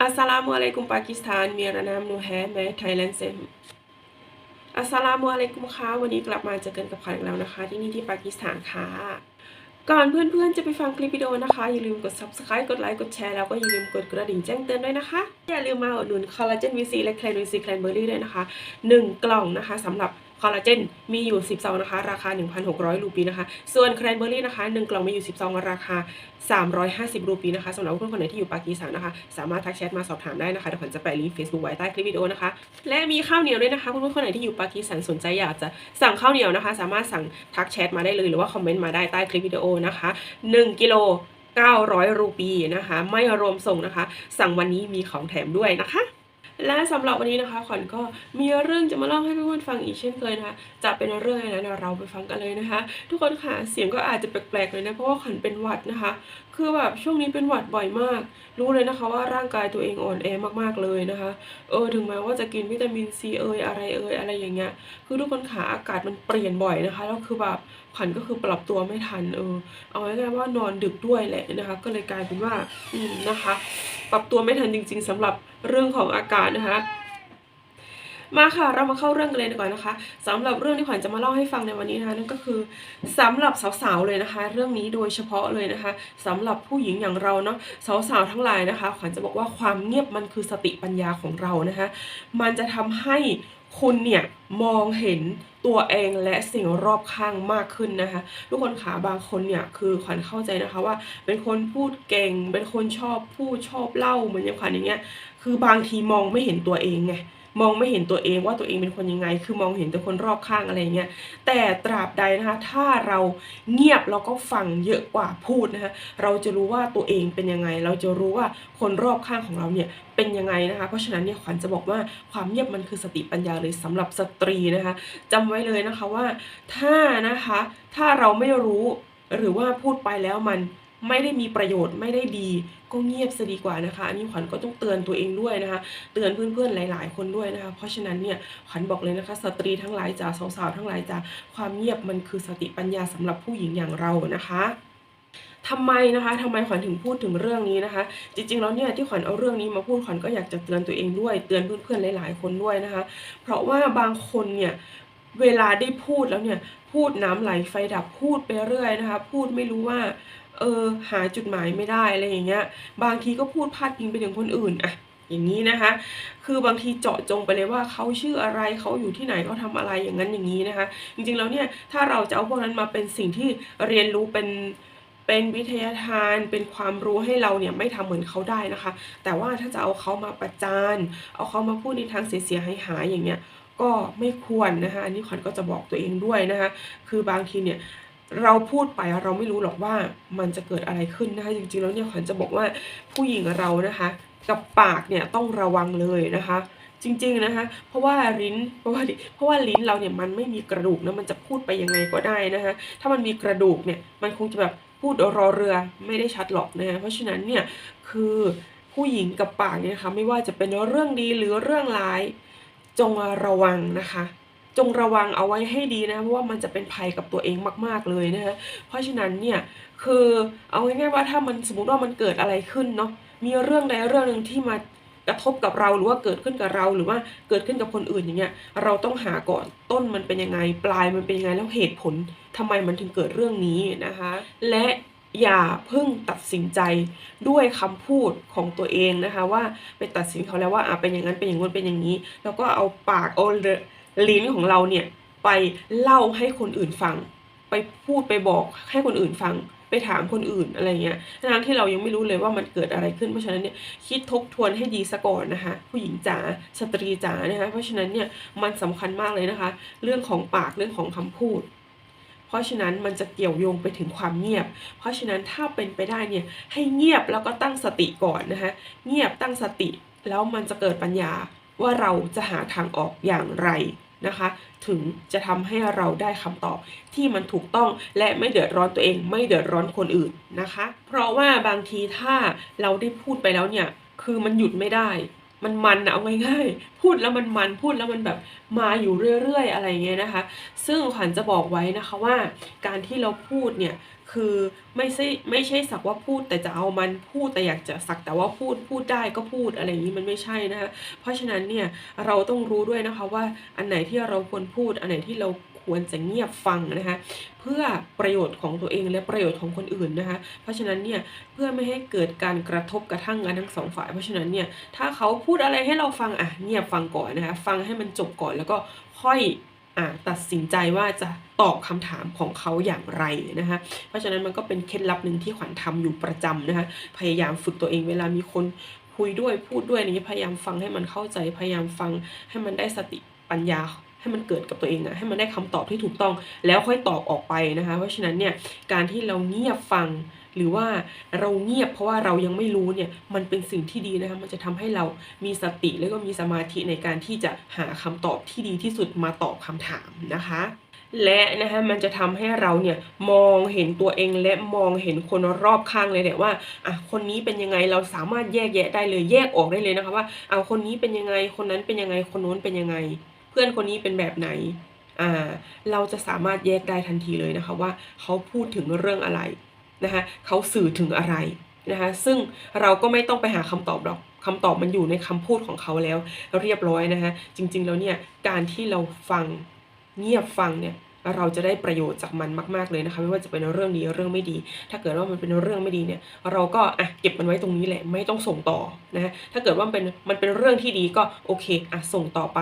อัสสลามุอะลัยกุมปากีสถานมีระนามนูแฮแมไทยแลนด์เซมอัสสลามุอะลัยกุมค่ะวันนี้กลับมาเจอกันกับขวัญแล้วนะคะ ที่นี่ที่ปากีสถานค่ะ ก่อนเพื่อนๆจะไปฟังคลิปวิดีโอนะคะ อย่าลืมกด subscribe กดไลค์กดแชร์แล้วก็อย่าลืมกดกระดิ่งแจ้งเตือนด้วยนะคะ อย่าลืมมาอุดหนุนคอลลาเจนวีซีและแคลนวีซีแคลนเบอร์รี่ด้วยนะคะ 1 กล่องนะคะสำหรับ คอลลาเจนมีอยู่ 10ซองนะคะ ราคา 1,600 รูปีนะคะ ส่วนแคลนเบอร์รี่นะคะ 1 กล่องมีอยู่ 10ซองราคา 350 รูปีนะคะสำหรับเพื่อนคนไหนที่อยู่ปากีสถานนะคะ สามารถทักแชทมาสอบถามได้นะคะเดี๋ยวผมจะแปะลิงก์ Facebook ไว้ใต้คลิปวิดีโอนะคะ และมีข้าวเหนียวด้วยนะคะเพื่อนๆคนไหนที่อยู่ปากีสถานสนใจอยากจะสั่งข้าวเหนียวนะคะ สามารถสั่งทักแชทมาได้เลยหรือว่าคอมเมนต์มาได้ใต้คลิปวิดีโอนะคะ 1 กิโล900 รูปีนะคะ ไม่รวมส่งนะคะ สั่งวันนี้มีของแถมด้วยนะคะ และสำหรับวันนี้นะคะ ขวัญก็มีเรื่องจะมาเล่าให้เพื่อนๆฟังอีกเช่นเคยนะคะ จะเป็นเรื่องอะไรนะเราไปฟังกันเลยนะคะ ทุกคนค่ะเสียงก็อาจจะแปลกๆเลยนะเพราะว่าขวัญเป็นหวัดนะคะ คือแบบช่วงนี้เป็นหวัดบ่อยมาก รู้เลยนะคะว่าร่างกายตัวเองอ่อนแอมากๆเลยนะคะ เออถึงแม้ว่าจะกินวิตามินซีเอยอะไรเอยอะไรอย่างเงี้ย คือทุกคนขาอากาศมันเปลี่ยนบ่อยนะคะแล้วคือแบบขวัญก็คือปรับตัวไม่ทันเออ เอาง่ายๆว่านอนดึกด้วยแหละนะคะ ก็เลยกลายเป็นว่าอืมนะคะ ปรับตัวไม่ทันจริง ๆสำหรับเรื่องของอากาศนะคะ มาค่ะเรามาเข้าเรื่องกันเลยดีกว่อนนะคะสำหรับเรื่องที่ขวัญจะมาเล่าให้ฟังในวันนี้นะคะนั่นก็คือสำหรับสาวๆเลยนะคะ เรื่องนี้โดยเฉพาะเลยนะคะสำหรับผู้หญิงอย่างเราเนาะสาวๆทั้งหลายนะคะ ขวัญจะบอกว่าความเงียบมันคือสติปัญญาของเรานะคะ มันจะทำให้คุณเนี่ยมองเห็นตัวเองและสิ่งรอบข้างมากขึ้นนะคะ ทุกคนขาบางคนเนี่ยคือขวัญเข้าใจนะคะว่า เป็นคนพูดเก่ง เป็นคนชอบพูดชอบเล่าเหมือนอย่างขวัญอย่างเงี้ยคือบางทีมองไม่เห็นตัวเองไง มองไม่เห็นตัวเองว่าตัวเองเป็นคนยังไง คือมองเห็นแต่คนรอบข้างอะไรเงี้ยแต่ตราบใดนะคะถ้าเราเงียบแล้วก็ฟังเยอะกว่าพูดนะคะเราจะรู้ว่าตัวเองเป็นยังไง เราจะรู้ว่าคนรอบข้างของเราเนี่ยเป็นยังไงนะคะเพราะฉะนั้นเนี่ยขวัญจะบอกว่าความเงียบมันคือสติปัญญาเลยสำหรับสตรีนะคะจำไว้เลยนะคะว่าถ้านะคะ ถ้าเราไม่รู้หรือว่าพูดไปแล้วมัน ไม่ได้มีประโยชน์ไม่ได้ดีก็เงียบซะดีกว่านะคะอันนี้ขวัญก็ต้องเตือนตัวเองด้วยนะคะ เตือนเพื่อนๆหลาย ๆ คนด้วยนะคะ เพราะฉะนั้นเนี่ยขวัญบอกเลยนะคะ สตรีทั้งหลายจ้าสาวๆทั้งหลายจ้าความเงียบมันคือสติปัญญาสำหรับผู้หญิงอย่างเรานะคะทำไมนะคะทำไมขวัญถึงพูดถึงเรื่องนี้นะคะ จริงๆแล้วเนี่ยที่ขวัญเอาเรื่องนี้มาพูดขวัญก็อยากจะเตือนตัวเองด้วย เตือนเพื่อนๆหลายๆคนด้วยนะคะ เพราะว่าบางคนเนี่ย เวลาได้พูดแล้วเนี่ย พูดน้ำไหลไฟดับพูดไปเรื่อยนะคะ พูดไม่รู้ว่า เออ หาจุดหมายไม่ได้อะไรอย่างเงี้ย บางทีก็พูดพาดพิงไปถึงคนอื่นอะอย่างนี้นะคะ คือบางทีเจาะจงไปเลยว่าเขาชื่ออะไรเขาอยู่ที่ไหนเขาทำอะไรอย่างนั้นอย่างนี้นะคะ จริงๆแล้วเนี่ยถ้าเราจะเอาพวกนั้นมาเป็นสิ่งที่เรียนรู้เป็นเป็นวิทยาทานเป็นความรู้ให้เราเนี่ยไม่ทำเหมือนเขาได้นะคะ แต่ว่าถ้าจะเอาเขามาประจาน เอาเขามาพูดในทางเสียหายหายอย่างเงี้ย ก็ไม่ควรนะคะอันนี้ขวัญก็จะบอกตัวเองด้วยนะคะคือบางทีเนี่ยเราพูดไปเราไม่รู้หรอกว่ามันจะเกิดอะไรขึ้นนะคะจริงๆแล้วเนี่ยขวัญจะบอกว่าผู้หญิงเรานะคะกับปากเนี่ยต้องระวังเลยนะคะจริงๆนะคะ เพราะว่าลิ้น เพราะว่าเพราะว่าลิ้นเราเนี่ยมันไม่มีกระดูกนะมันจะพูดไปยังไงก็ได้นะคะ ถ้ามันมีกระดูกเนี่ยมันคงจะแบบพูดรอเรือไม่ได้ชัดหรอกนะคะเพราะฉะนั้นเนี่ยคือผู้หญิงกับปากเนี่ยนะคะไม่ว่าจะเป็นเรื่องดีหรือเรื่องร้าย จงระวังนะคะ จงระวังเอาไว้ให้ดีนะเพราะว่ามันจะเป็นภัยกับตัวเองมาก ๆเลยนะคะเพราะฉะนั้นเนี่ยคือเอาง่ายๆว่าถ้ามันสมมติว่ามันเกิดอะไรขึ้นเนาะมีเรื่องใดเรื่องหนึ่งที่มากระทบกับเราหรือว่าเกิดขึ้นกับเราหรือว่าเกิดขึ้นกับคนอื่นอย่างเงี้ยเราต้องหาก่อนต้นมันเป็นยังไงปลายมันเป็นยังไงแล้วเหตุผลทำไมมันถึงเกิดเรื่องนี้นะคะ และ อย่าเพิ่งตัดสินใจด้วยคำพูดของตัวเองนะคะ ว่าไปตัดสินเขาแล้วว่าอะเป็นอย่างนั้นเป็นอย่างนู้นเป็นอย่างนี้ แล้วก็เอาปากเอาลิ้นของเราเนี่ยไปเล่าให้คนอื่นฟัง ไปพูดไปบอกให้คนอื่นฟัง ไปถามคนอื่นอะไรเงี้ยทั้งที่เรายังไม่รู้เลยว่ามันเกิดอะไรขึ้น เพราะฉะนั้นเนี่ยคิดทบทวนให้ดีซะก่อนนะคะ ผู้หญิงจ๋าสตรีจ๋านะคะเพราะฉะนั้นเนี่ยมันสำคัญมากเลยนะคะ เรื่องของปากเรื่องของคำพูด เพราะฉะนั้นมันจะเกี่ยวโยงไปถึงความเงียบ เพราะฉะนั้นถ้าเป็นไปได้เนี่ยให้เงียบแล้วก็ตั้งสติก่อนนะคะเงียบตั้งสติแล้วมันจะเกิดปัญญาว่าเราจะหาทางออกอย่างไรนะคะ ถึงจะทำให้เราได้คำตอบที่มันถูกต้องและไม่เดือดร้อนตัวเอง ไม่เดือดร้อนคนอื่นนะคะ เพราะว่าบางทีถ้าเราได้พูดไปแล้วเนี่ยคือมันหยุดไม่ได้ มันมันอะเอาง่ายๆพูดแล้วมันมันพูดแล้วมันแบบมาอยู่เรื่อยๆ อะไรเงี้ยนะคะ ซึ่งขวัญจะบอกไว้นะคะว่า การที่เราพูดเนี่ยคือไม่ใช่ไม่ใช่สักว่าพูดแต่จะเอามันพูดแต่อยากจะสักแต่ว่าพูดพูดได้ก็พูดอะไรอย่างนี้มันไม่ใช่นะคะเพราะฉะนั้นเนี่ยเราต้องรู้ด้วยนะคะว่าอันไหนที่เราควรพูด อันไหนที่เรา ควรจะเงียบฟังนะคะ เพื่อประโยชน์ของตัวเองและประโยชน์ของคนอื่นนะคะ เพราะฉะนั้นเนี่ยเพื่อไม่ให้เกิดการกระทบกระทั่งกันทั้งสองฝ่าย เพราะฉะนั้นเนี่ยถ้าเขาพูดอะไรให้เราฟังอะเงียบฟังก่อนนะคะ ฟังให้มันจบก่อนแล้วก็ค่อยอ่าตัดสินใจว่าจะตอบคำถามของเขาอย่างไรนะคะ เพราะฉะนั้นมันก็เป็นเคล็ดลับหนึ่งที่ขวัญทำอยู่ประจำนะคะ พยายามฝึกตัวเองเวลามีคนคุยด้วยพูดด้วยอะไรเงี้พยายามฟังให้มันเข้าใจพยายามฟังให้มันได้สติปัญญา ให้มันเกิดกับตัวเองอะให้มันได้คำตอบที่ถูกต้องแล้วค่อยตอบออกไปนะคะ เพราะฉะนั้นเนี่ยการที่เราเงียบฟังหรือว่าเราเงียบเพราะว่าเรายังไม่รู้เนี่ยมันเป็นสิ่งที่ดีนะคะมันจะทำให้เรามีสติแล้วก็มีสมาธิในการที่จะหาคำตอบที่ดีที่สุดมาตอบคำถามนะคะและนะคะมันจะทำให้เราเนี่ยมองเห็นตัวเองและมองเห็นคนรอบข้างเลยแหละว่าอะคนนี้เป็นยังไงเราสามารถแยกแยะได้เลยแยกออกได้เลยนะคะว่าเอาคนนี้เป็นยังไงคนนั้นเป็นยังไงคนโน้นเป็นยังไง พื่อนคนนี้เป็นแบบไหนอ่าเราจะสามารถแยกได้ทันทีเลยนะคะว่าเขาพูดถึงเรื่องอะไรนะคะเขาสื่อถึงอะไรนะคะซึ่งเราก็ไม่ต้องไปหาคำตอบหรอกคำตอบมันอยู่ในคำพูดของเขาแล้วเรียบร้อยนะคะจริงๆแล้วเนี่ยการที่เราฟังเงียบฟังเนี่ย เราจะได้ประโยชน์จากมันมาก ๆเลยนะคะ ไม่ว่าจะเป็นเรื่องดีเรื่องไม่ดี ถ้าเกิดว่ามันเป็นเรื่องไม่ดีเนี่ย เราก็อะเก็บมันไว้ตรงนี้แหละไม่ต้องส่งต่อนะฮะถ้าเกิดว่ามันเป็นมันเป็นเรื่องที่ดีก็โอเคอะส่งต่อไป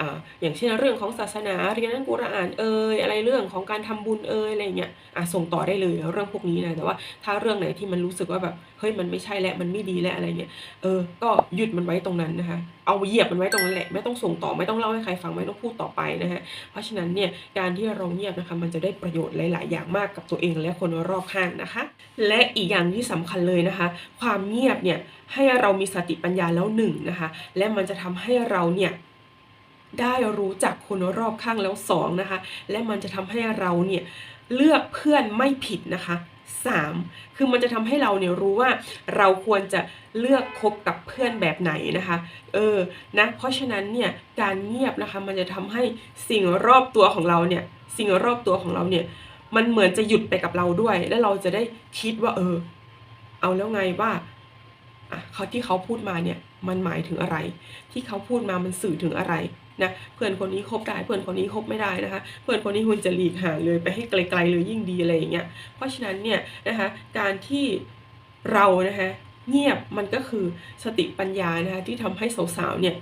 อ่าอย่างเช่นเรื่องของศาสนาเรียนอัลกุรอานเอ่ยอะไรเรื่องของการทำบุญเอ่ยอะไรเงี้ยอะส่งต่อได้เลยเรื่องพวกนี้นะแต่ว่าถ้าเรื่องไหนที่มันรู้สึกว่าแบบเฮ้ยมันไม่ใช่แล้วมันไม่ดีแล้วอะไรเงี้ยเออก็หยุดมันไว้ตรงนั้นนะคะเอาเหยียบมันไว้ตรงนั้นแหละ ไม่ต้องส่งต่อไม่ต้องเล่าให้ใครฟังไม่ต้องพูดต่อไปนะฮะเพราะฉะนั้นเนี่ยการที่เราเงียบนะคะมันจะได้ประโยชน์หลาย ๆ อย่างมากกับตัวเองและคนรอบข้างนะคะ และอีกอย่างที่สำคัญเลยนะคะ ความเงียบเนี่ยให้เรามีสติปัญญาแล้วหนึ่งนะคะ และมันจะทำให้เราเนี่ยได้รู้จักคนรอบข้างแล้วสองนะคะ และมันจะทำให้เราเนี่ยเลือกเพื่อนไม่ผิดนะคะ สามคือมันจะทำให้เราเนี่ยรู้ว่าเราควรจะเลือกคบกับเพื่อนแบบไหนนะคะ เออ นะ เพราะฉะนั้นเนี่ยการเงียบนะคะมันจะทำให้สิ่งรอบตัวของเราเนี่ย สิ่งรอบตัวของเราเนี่ย มันเหมือนจะหยุดไปกับเราด้วย แล้วเราจะได้คิดว่า เออ เอาแล้วไงว่า เขาที่เขาพูดมาเนี่ยมันหมายถึงอะไร ที่เขาพูดมามันสื่อถึงอะไรนะเพื่อนคนนี้คบได้เพื่อนคนนี้คบไม่ได้นะคะ เพื่อนคนนี้ควรจะหลีกห่างเลยไปให้ไกลๆเลยยิ่งดีอะไรอย่างเงี้ยเพราะฉะนั้นเนี่ยนะคะการที่เรานะคะเงียบมันก็คือสติปัญญานะคะที่ทำให้สาวๆเนี่ย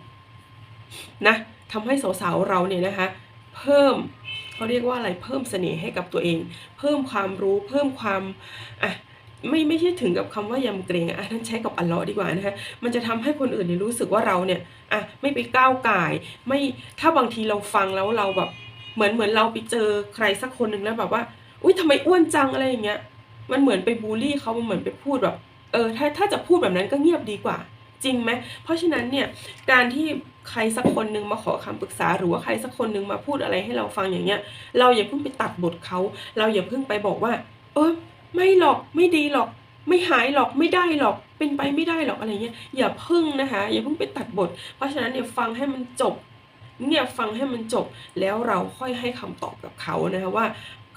นะทำให้สาวๆเราเนี่ยนะคะเพิ่มเขาเรียกว่าอะไรเพิ่มเสน่ห์ให้กับตัวเอง เพิ่มความรู้เพิ่มความอะ ไม่ไม่ใช่ถึงกับคำว่ายำเกรงอะนั่นใช้กับอัลเลาะดีกว่านะคะมันจะทำให้คนอื่นเนี่ยรู้สึกว่าเราเนี่ยอะไม่ไปก้าวไก่ไม่ถ้าบางทีเราฟังแล้วเราแบบ เหมือนเหมือนเราไปเจอใครสักคนหนึ่งแล้วแบบว่า อุ้ยทำไมอ้วนจังอะไรอย่างเงี้ย มันเหมือนไปบูลลี่เขามันเหมือนไปพูดแบบเออถ้าถ้าจะพูดแบบนั้นก็เงียบดีกว่า จริงไหมเพราะฉะนั้นเนี่ยการที่ใครสักคนหนึ่งมาขอคำปรึกษาหรือว่าใครสักคนหนึ่งมาพูดอะไรให้เราฟังอย่างเงี้ย เราอย่าเพิ่งไปตัดบทเขา เราอย่าเพิ่งไปบอกว่า เออ ไม่หรอกไม่ดีหรอก ไม่หายหรอกไม่ได้หรอก เป็นไปไม่ได้หรอกอะไรเงี้ยอย่าพิ่งนะคะอย่าพิ่งไปตัดบท เพราะฉะนั้นเนี่ยฟังให้มันจบเนี่ยฟังให้มันจบแล้วเราค่อยให้คำตอบกับเขานะคะว่า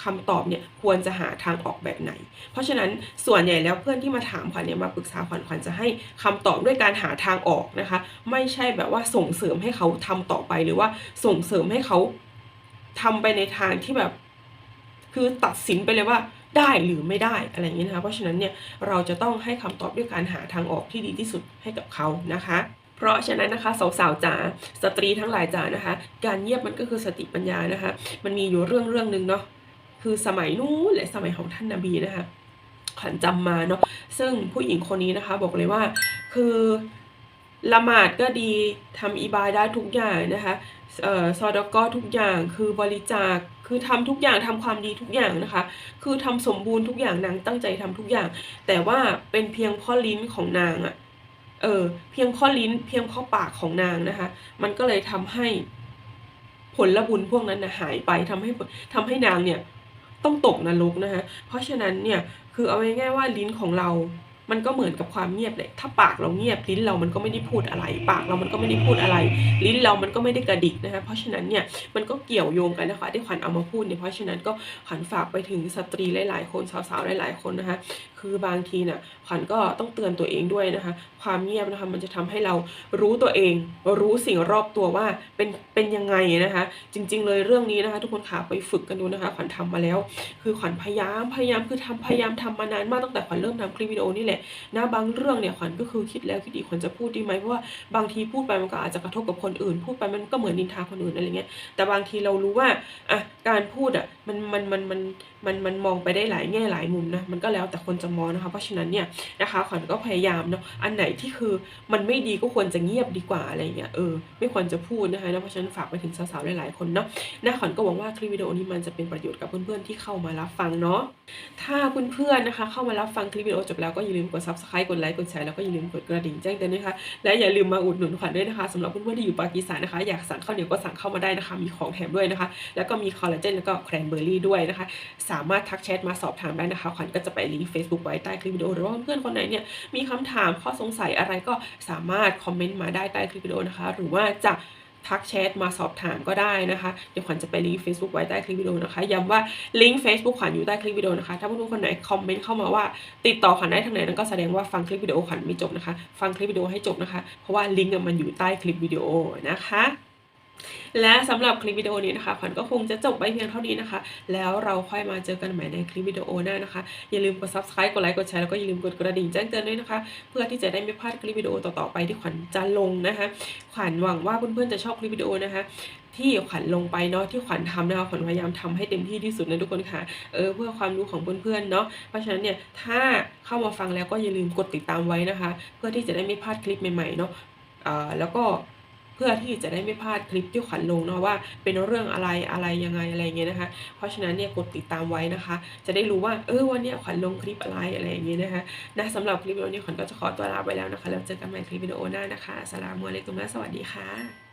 คำตอบเนี่ยควรจะหาทางออกแบบไหน เพราะฉะนั้นส่วนใหญ่แล้วเพื่อนที่มาถามขวัญเนี่ยมาปรึกษาขวัญขวัญจะให้คำตอบด้วยการหาทางออกนะคะ ไม่ใช่แบบว่าส่งเสริมให้เขาทำต่อไปหรือว่าส่งเสริมให้เขาทำไปในทางที่แบบ คือตัดสินไปเลยว่า ได้หรือไม่ได้อะไรอย่างนี้นะคะ เพราะฉะนั้นเนี่ยเราจะต้องให้คำตอบด้วยการหาทางออกที่ดีที่สุดให้กับเขานะคะเพราะฉะนั้นนะคะสาวๆจ๋าสตรีทั้งหลายจ๋านะคะ การเงียบมันก็คือสติปัญญานะคะ มันมีอยู่เรื่องเรื่องหนึ่งเนาะคือสมัยนู้นและสมัยของท่านนาบีนะคะขันจำมาเนาะซึ่งผู้หญิงคนนี้นะคะ บอกเลยว่าคือละหมาดก็ดีทำอิบายไดาทุกอย่างนะคะเอ่อซอดก็ทุกอย่างคือบริจาค คือทำทุกอย่างทำความดีทุกอย่างนะคะ คือทำสมบูรณ์ทุกอย่างนางตั้งใจทำทุกอย่าง แต่ว่าเป็นเพียงพ่อลิ้นของนางอะเออเพียงข้อลิ้นเพียงข้อปากของนางนะคะ มันก็เลยทำให้ผลบุญพวกนั้นนะหายไปทำให้ทำให้นางเนี่ยต้องตกนรกนะคะเพราะฉะนั้นเนี่ยคือเอาง่ายๆว่าลิ้นของเรา มันก็เหมือนกับความเงียบเลยถ้าปากเราเงียบลิ้นเรามันก็ไม่ได้พูดอะไร ปากเรามันก็ไม่ได้พูดอะไร ลิ้นเรามันก็ไม่ได้กระดิกนะคะเพราะฉะนั้นเนี่ยมันก็เกี่ยวโยงกันนะคะที่ขวัญเอามาพูดเนี่ยเพราะฉะนั้นก็ขวัญฝากไปถึงสตรีหลายๆ คนสาวๆหลายๆคนนะคะคือบางทีเนี่ยขวัญก็ต้องเตือนตัวเองด้วยนะคะ ความเงียบนะคะมันจะทำให้เรารู้ตัวเอง รู้สิ่งรอบตัวว่าเป็นเป็นยังไงนะคะ จริง ๆ เลยเรื่องนี้นะคะ ทุกคนขาไปฝึกกันดูนะคะ ขวัญทำมาแล้ว คือขวัญพยายามพยายามคือทำพยายามทำมานานมากตั้งแต่ขวัญเริ่มทำคลิปวิดีโอนี่แหละนะบางเรื่องเนี่ยขวัญก็คือคิดแล้วคิดอีกขวัญจะพูดดีไหมเพราะว่าบางทีพูดไปมันก็อาจจะกระทบกับคนอื่น พูดไปมันก็เหมือนนินทาคนอื่นอะไรเงี้ยแต่บางทีเรารู้ว่าอะการพูดอะมันมันมันมันมันมันมองไปได้หลายแง่หลายมุมนะมันก็แล้วแต่คนจะมองนะคะ เพราะฉะนั้นเนี่ยนะคะขวัญก็พยายามเนาะอันไหนที่คือมันไม่ดีก็ควรจะเงียบดีกว่าอะไรเงี้ยเออไม่ควรจะพูดนะคะนะเพราะฉะนั้นฝากไปถึงสาวๆหลายๆคนเนาะนะขวัญก็หวังว่าคลิปวิดีโอนี้มันจะเป็นประโยชน์กับเพื่อนๆที่เข้ามารับฟังเนาะถ้าเพื่อนๆนะคะ เข้ามารับฟังคลิปวิดีโอจบแล้วก็อย่าลืมกด subscribe กดไลค์กดแชร์แล้วก็อย่าลืมกดกระดิ่งแจ้งเตือนด้วยคะ และอย่าลืมมาอุดหนุนขวัญด้วยนะคะสำหรับเพื่อนๆที่อยู่ปากีสถานนะคะ อยากสั่งข้าวเหนียวก็สั่งเข้ามาได้นะคะ มีของแถมด้วยนะคะ แล้วก็มีคอลลาเจนแล้วก็แครนเบอร์รี่ด้วยนะคะ สามารถทักแชทมาสอบถามได้นะคะ ขวัญก็จะไปลิงก์ Facebook ไว้ใต้คลิปวิดีโอหรือว่าเพื่อนๆคนไหนเนี่ยมีคำถามข้อสงสัยอะไรก็สามารถคอมเมนต์มาได้ใต้คลิปวิดีโอนะคะ หรือว่าจะ ทักแชทมาสอบถามก็ได้นะคะ เดี๋ยวขวัญจะไปลิงก์ Facebook ไว้ใต้คลิปวิดีโอนะคะ ย้ำว่าลิงก์ Facebook ขวัญอยู่ใต้คลิปวิดีโอนะคะ ถ้าเพื่อนๆคนไหนคอมเมนต์เข้ามาว่า ติดต่อขวัญได้ทางไหนนั่นก็แสดงว่าฟังคลิปวิดีโอขวัญไม่จบนะคะ ฟังคลิปวิดีโอให้จบนะคะ เพราะว่าลิงก์มันอยู่ใต้คลิปวิดีโอนะคะ และสำหรับคลิปวิดีโอนี้นะคะขวัญก็คงจะจบไปเพียงเท่านี้นะคะ แล้วเราค่อยมาเจอกันใหม่ในคลิปวิดีโอหน้านะคะ อย่าลืมกด subscribe กดไลค์กดแชร์แล้วก็อย่าลืมกดกระดิ่งแจ้งเตือนด้วยนะคะ เพื่อที่จะได้ไม่พลาดคลิปวิดีโอต่อๆไปที่ขวัญจะลงนะคะ ขวัญหวังว่าเพื่อนๆจะชอบคลิปวิดีโอนะคะที่ขวัญลงไปเนาะที่ขวัญทำนะคะขวัญพยายามทำให้เต็มที่ที่สุดนะทุกคนค่ะเออเพื่อความรู้ของเพื่อนๆเนาะเพราะฉะนั้นเนี่ยถ้าเข้ามาฟังแล้วก็อย่าลืมกดติดตามไว้นะคะ เพื่อที่จะได้ไม่พลาดคลิปใหม่ๆเนาะอ่าแล้วก็ พื่อที่จะได้ไม่พลาดคลิปที่ขวัญลงเนาะว่า เป็นเรื่องอะไรอะไรยังไงอะไรเงี้ยนะคะ เพราะฉะนั้นเนี่ยกดติดตามไว้นะคะ จะได้รู้ว่าเออวันนี้ขวัญลงคลิปอะไรอะไรอย่างเงี้ยนะคะนะสำหรับคลิปวิดีโอนี้ขวัญก็จะขอตัวลาไปแล้วนะคะแล้วเจอกันใหม่คลิปวิดีโอหน้านะคะสลามัวเลยตุมและสวัสดีค่ะ